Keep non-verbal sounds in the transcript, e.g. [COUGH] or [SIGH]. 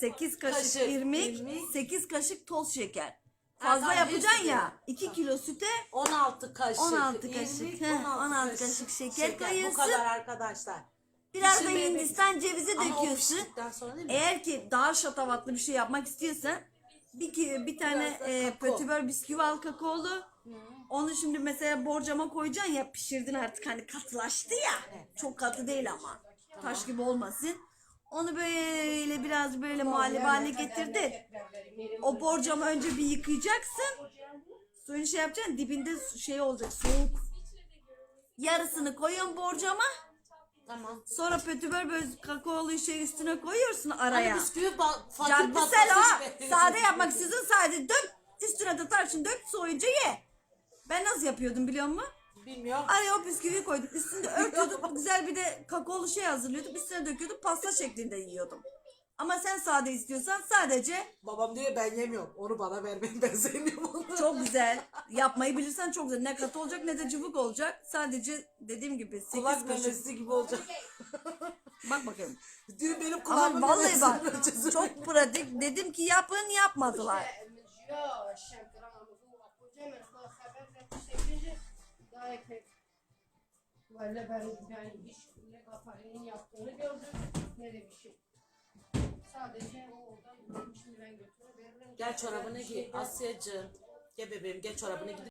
8 kaşık, Kaşık irmik, irmik. 8 kaşık toz şeker. Fazla tamam, yapacaksın ya. de. 2 kilo süte 16 kaşık. 16 irmik, kaşık, heh, 16 kaşık şeker Bu koyuyorsun. kadar arkadaşlar. biraz da Pişirmeye Hindistan cevizi Ama o döküyorsun. piştikten sonra değil mi? Eğer ki daha şatavatlı bir şey yapmak istiyorsan bir, ki- bir tane Biraz da e, kakao. pötibör bisküvi al kakaolu. Onu şimdi mesela borcama koyacaksın ya pişirdin artık hani katılaştı ya. Evet. Çok katı değil ama. Taş gibi olmasın. Onu böyle biraz böyle muhallebi haline getirdin. O borcamı önce bir yıkayacaksın. Suyunu şey yapacaksın dibinde su- şey olacak soğuk. Yarısını koyuyorsun borcama. Tamam. Sonra pötibör böyle kakaolu şey üstüne koyuyorsun Hani araya. bisküvi ba- fakir o. be. [LAUGHS] Sade yapmak istiyorsun sadece dök. Üstüne de tarçın dök soyunca ye. Ben nasıl yapıyordum biliyor musun? Bilmiyorum. Araya o bisküviyi koyduk. Üstünde örtüyorduk. güzel bir de kakaolu şey hazırlıyorduk. Üstüne döküyorduk. Pasta şeklinde yiyordum. Ama sen sade istiyorsan sadece Babam diyor ben yemiyorum. Onu bana vermeyin ben sevmiyorum onu. çok güzel. Yapmayı bilirsen çok güzel. Ne katı olacak ne de cıvık olacak. Sadece dediğim gibi 8 Kulak kaşık. memesi gibi olacak. [LAUGHS] Bak bakayım. Diyor benim Ama kulağımın vallahi bak ölçüsü. çok pratik. Dedim ki yapın yapmadılar. Ekmek. Valla ben hiç ne kafarenin yaptığını gördüm ne de bir şey. Sadece o oradan şimdi ben götürüp veririm. Gel çorabını giy Şeyden- Asya'cığım. Gel bebeğim gel çorabını giy.